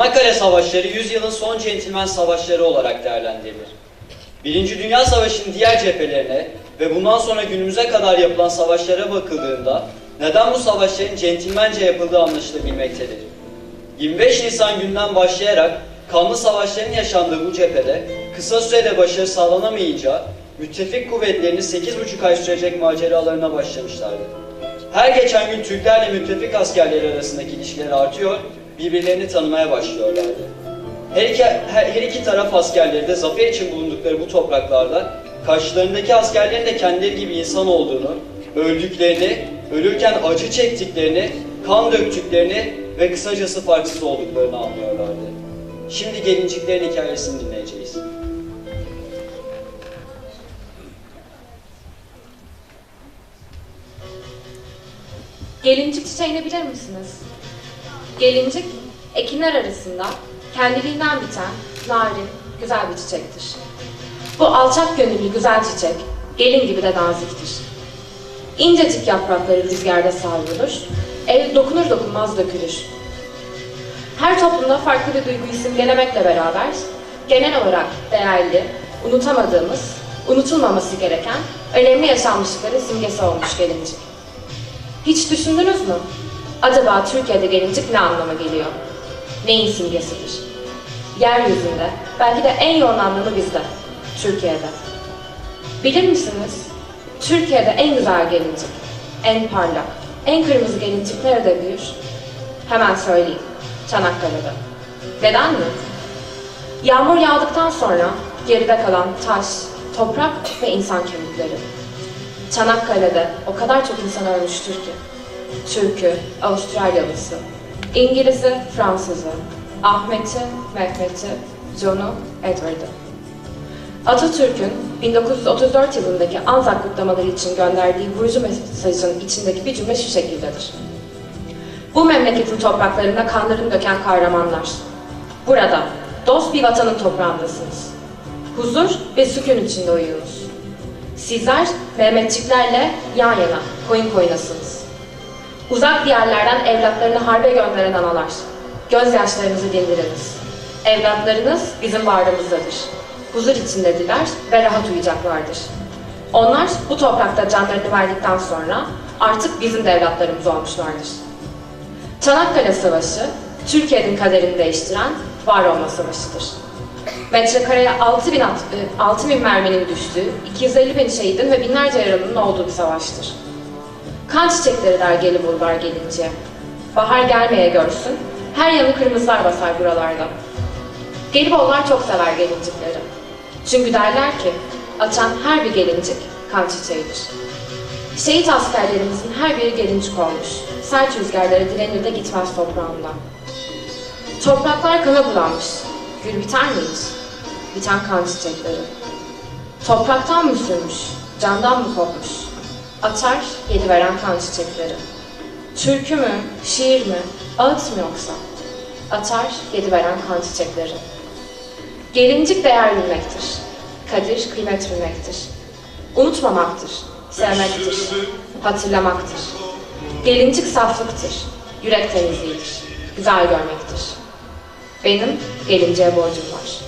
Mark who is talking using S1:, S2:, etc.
S1: Çanakkale Savaşları yüzyılın son centilmen savaşları olarak değerlendirilir. Birinci Dünya Savaşı'nın diğer cephelerine ve bundan sonra günümüze kadar yapılan savaşlara bakıldığında neden bu savaşların centilmence yapıldığı anlaşılabilmektedir. 25 Nisan günden başlayarak kanlı savaşların yaşandığı bu cephede kısa sürede başarı sağlanamayınca müttefik kuvvetlerini 8,5 ay sürecek maceralarına başlamışlardı. Her geçen gün Türklerle müttefik askerleri arasındaki ilişkiler artıyor, birbirlerini tanımaya başlıyorlardı. Her iki, her, her iki taraf askerleri de zafer için bulundukları bu topraklarda karşılarındaki askerlerin de kendileri gibi insan olduğunu, öldüklerini, ölürken acı çektiklerini, kan döktüklerini ve kısacası farksız olduklarını anlıyorlardı. Şimdi gelinciklerin hikayesini dinleyeceğiz.
S2: Gelincik çiçeğini bilir misiniz? Gelincik, ekinler arasında kendiliğinden biten, narin, güzel bir çiçektir. Bu alçak gönüllü güzel çiçek, gelin gibi de naziktir. İncecik yaprakları rüzgarda savrulur, el dokunur dokunmaz dökülür. Her toplumda farklı bir duyguyu simgelemekle beraber, genel olarak değerli, unutamadığımız, unutulmaması gereken önemli yaşanmışlıkların simgesi olmuş gelincik. Hiç düşündünüz mü? Acaba Türkiye'de gelincik ne anlama geliyor? Neyin simgesidir? Yeryüzünde, belki de en yoğun anlamı bizde, Türkiye'de. Bilir misiniz? Türkiye'de en güzel gelincik, en parlak, en kırmızı gelincik nerede büyür? Hemen söyleyeyim, Çanakkale'de. Neden mi? Yağmur yağdıktan sonra geride kalan taş, toprak ve insan kemikleri. Çanakkale'de o kadar çok insan ölmüştür ki. Türk'ü, Avustralyalısı, İngiliz'i, Fransız'ı, Ahmet'i, Mehmet'i, John'u, Edward'ı. Atatürk'ün 1934 yılındaki Anzak kutlamaları için gönderdiği vurucu mesajın içindeki bir cümle şu şekildedir. Bu memleketin topraklarında kanlarını döken kahramanlar. Burada, dost bir vatanın toprağındasınız. Huzur ve sükun içinde uyuyunuz. Sizler Mehmetçiklerle yan yana, koyun koyunasınız. Uzak diyarlardan evlatlarını harbe gönderen analar. Gözyaşlarınızı dindiriniz. Evlatlarınız bizim bağrımızdadır. Huzur içindediler ve rahat uyuyacaklardır. Onlar bu toprakta canlarını verdikten sonra artık bizim de evlatlarımız olmuşlardır. Çanakkale Savaşı, Türkiye'nin kaderini değiştiren var olma savaşıdır. Metrekareye 6 bin, at, e, 6 bin merminin düştüğü, 250 bin şehidin ve binlerce yaralının olduğu bir savaştır. Kan çiçekleri der geli bulgar gelince. Bahar gelmeye görsün, her yanı kırmızılar basar buralarda. Gelibolular çok sever gelincikleri. Çünkü derler ki, açan her bir gelincik kan çiçeğidir. Şehit askerlerimizin her biri gelincik olmuş. Sert rüzgarlara direnir de gitmez toprağından. Topraklar kana bulanmış. Gül biter mi hiç? Biten kan çiçekleri. Topraktan mı sürmüş, candan mı kopmuş? Atar yedi veren kan çiçekleri. Türkü mü, şiir mi, ağıt mı yoksa? Atar yedi veren kan çiçekleri. Gelincik değer bilmektir. Kadir kıymet bilmektir. Unutmamaktır, sevmektir, hatırlamaktır. Gelincik saflıktır, yürek temizliğidir, güzel görmektir. Benim gelinceye borcum var.